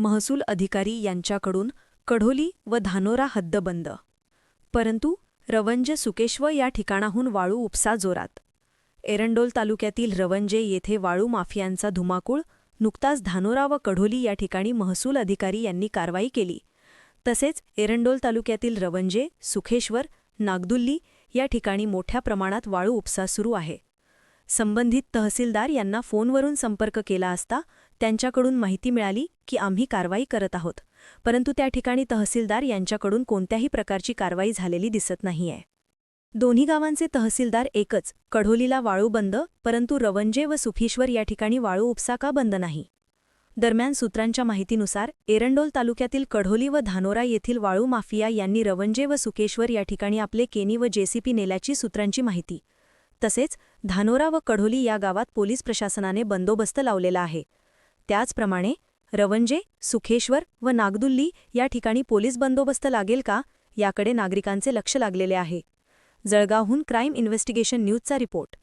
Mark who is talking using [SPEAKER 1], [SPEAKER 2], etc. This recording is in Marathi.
[SPEAKER 1] महसूल अधिकारी यांच्याकडून कढोली व धानोरा हद्दबंद परंतु रवंज सुकेश्व या ठिकाणाहून वाळू उपसा जोरात. एरंडोल तालुक्यातील रवंजे येथे वाळू माफियांचा धुमाकूळ नुकताच धानोरा व कढोली या ठिकाणी महसूल अधिकारी यांनी कारवाई केली. तसेच एरंडोल तालुक्यातील रवंजे सुखेश्वर नागदुल्ली या ठिकाणी मोठ्या प्रमाणात वाळू उपसा सुरू आहे. संबंधित तहसीलदार यांना फोनवरून संपर्क केला असता त्यांच्याकडून माहिती मिळाली की आम्ही कारवाई करत आहोत. परंतु त्या ठिकाणी तहसीलदार यांच्याकडून कोणत्याही प्रकारची कारवाई झालेली दिसत नाहीये. दोन्ही गावांचे तहसीलदार एकच कढोलीला वाळू बंद परंतु रवंजे व सुफीश्वर या ठिकाणी वाळू उपसा का बंद नाही. दरम्यान सूत्रांच्या माहितीनुसार एरंडोल तालुक्यातील कढोली व धानोरा येथील वाळू माफिया यांनी रवंजे व सुकेश्वर या ठिकाणी आपले केनी व जेसीपी नेल्याची सूत्रांची माहिती. तसेच धानोरा व कढोली या गावात पोलीस प्रशासनाने बंदोबस्त लावलेला आहे. त्याचप्रमाणे रवंजे सुखेश्वर व नागदुल्ली या ठिकाणी पोलीस बंदोबस्त लागेल का? याकडे नागरिकांचे लक्ष लागलेले आहे. जळगावहून क्राईम इन्व्हेस्टिगेशन न्यूजचा रिपोर्ट.